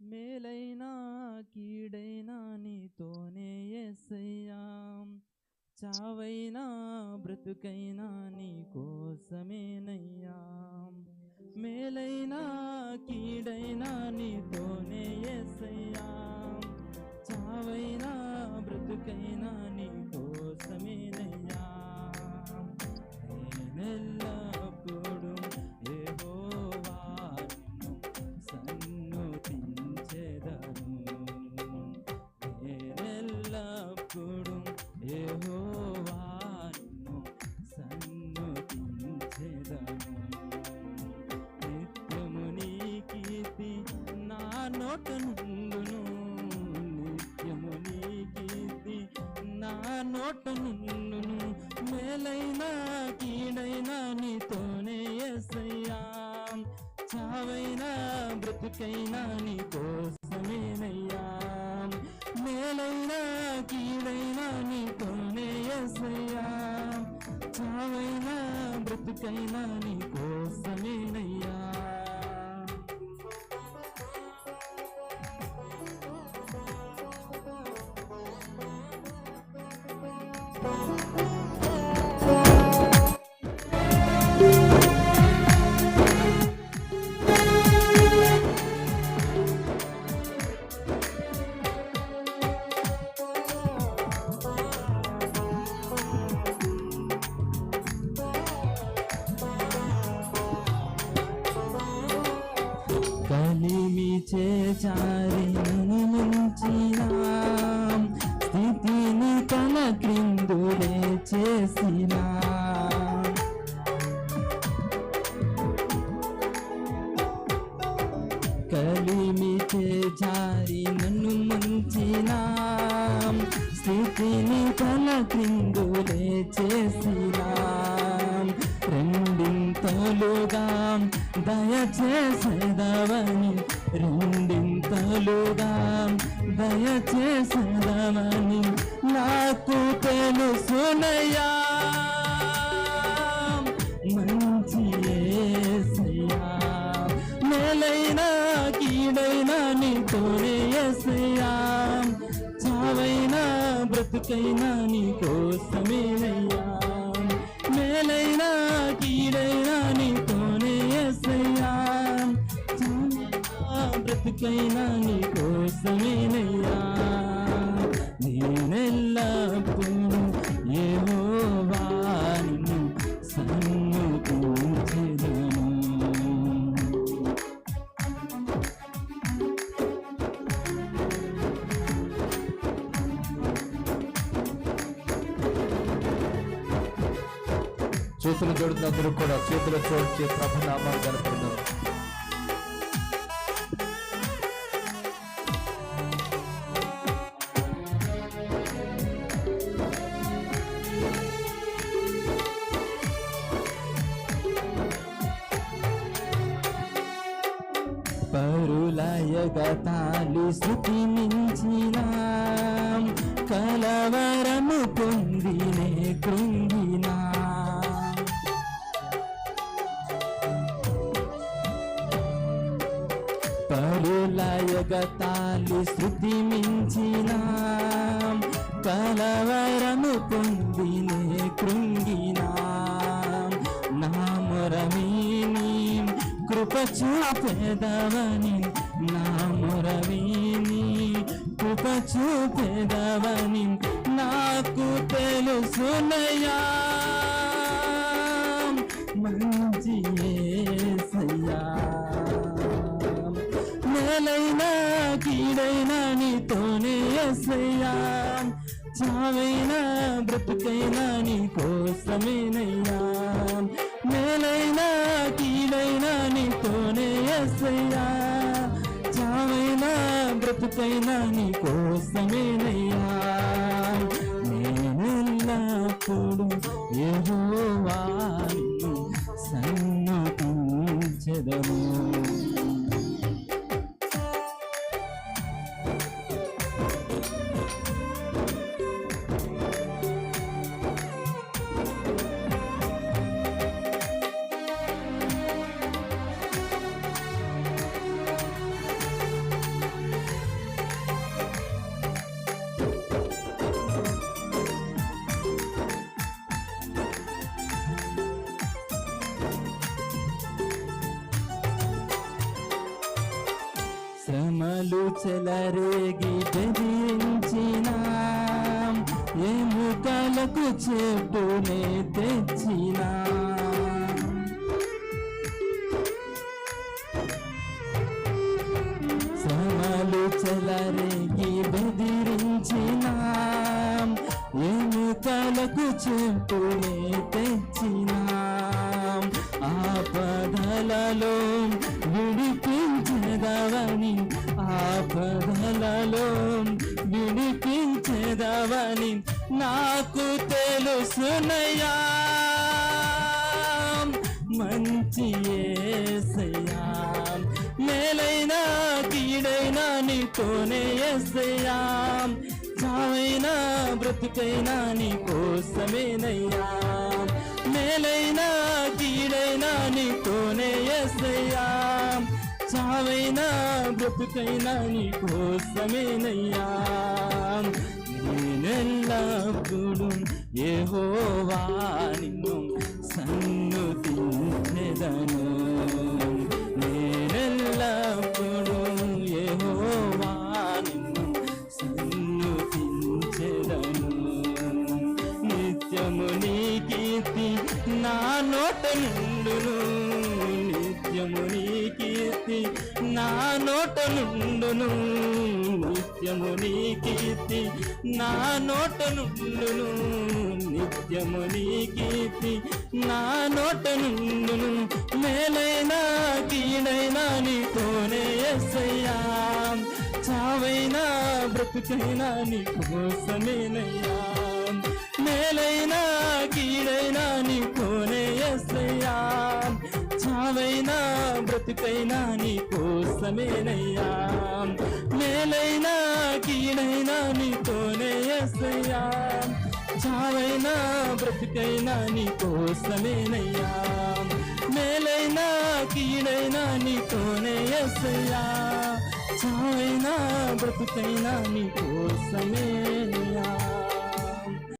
మేలైనా కీడైనా నీతోనే ఎస్సయ్యా చావైనా బ్రతుకైనా నీ కోసమేనయ్యా. మేలైనా కీడ నోట నుండును నిత్యము నీ కీర్తి. నా నోట నుండును మేలైన కీడైనా నీతోనే ఎసయ్యా. చావైనా బ్రతుకైనా నీ కోసమేనయ్యా మేలైన కీడైనా నీతోనే ఎసయ్యా. చావైనా బ్రతుకైనా నీ కోసమేనయ్యా చేచారి స్థితిని తన క్రిందులే చేసిన. కలిమితే జారి నన్ను ముంచిన. స్థితిని తన క్రిందులే చేసిన. రెండింతలుగా దయచేసేదవని రెండింత రెండింతలుగా దయచేసేదవని నాకు తెలుసునయ్యా. మంచి మేలైనా కీడైనా కీడైన నీతోనే ఎసయ్యా చావైనా బ్రతుకైనా నీ కోసమే బ్రతుకైనా నీ కోసమేనయ్యా నేనెల్లప్పుడు యెహోవా నిన్ను సన్నుతించెదను. చేతులు జోడుతున్న అందరూ కూడా చేతులు జోడించి ప్రభునామాలు గడపడదాం పరులయగతాలి శృతి మించిన కలవరము పొందినే కృంగినా. పరులయగతాలి శృతి మించిన కలవరము పొందినే కృంగినా. నామురమీని కృప చూపెదవని నామురమీని కృప చూపెదవని నాకు తెలుసునయా మంచి యేసయ్యా మేలైన కీడైన నీతోనే ఎసయ్యా చావైనా బ్రతుకైనా నీ కోసమేనయ్యా మేలైనా కీడైనా నీతోనే ఎసయ్యా బ్రతుకైనా నీ కోసమేనయ్యా నేనెల్లప్పుడు యెహోవా నిన్ను సన్నుతించెదను శ్రమలు చెలరేగి బెదిరించిన. ఎముకలకు చెట్టునే తెచ్చినా. శ్రమలు చెలరేగి బెదిరించిన. ఎముకలకు చెప్పునే తెచ్చిన. ఆపదలలో విడిపించదవని ఆపదలలో విడిపించదవని నాకు తెలుసునయ్యా. మంచి ఏసయ్యా. మేలైన కీడైనా నీతోనే ఎస్సయ్యా చావైనా బ్రతికైనా నీ కోసమేనయ్యా మేలైన కీడైనా నీతో చావైనా బ్రతుకైనా నీ కోసమేనయ్యా నేనెల్లప్పుడు ఏహోవా నిన్ను సన్నుతించెదను నేనెల్లప్పుడు ఏహోవా నిన్ను సన్నుతించెదను నిత్యము నీ కీర్తి నా నోట నిండును. నిత్యము నీ కీర్తి నా నోట నుండును. నిత్యము నీ కీర్తి నా నోట నుండును. నిత్యము నీ కీర్తి నా నోట నుండును. మేలైనా కీడైనా నీతోనే ఎస్సయ్యా. చావైనా బ్రతుకైనా నీ కోసమేనయ్యా మేలైనా బ్రతుకైనా నీ కోసమేనయ్యా మేలైనా కీడైనా నీతోనే ఎస్సయ్యా చావైనా బ్రతుకైనా నీ కోసమేనయ్యా మేలైనా కీడైనా నీతోనే ఎస్సయ్యా చావైనా బ్రతుకైనా నీ కోసమేనయ్యా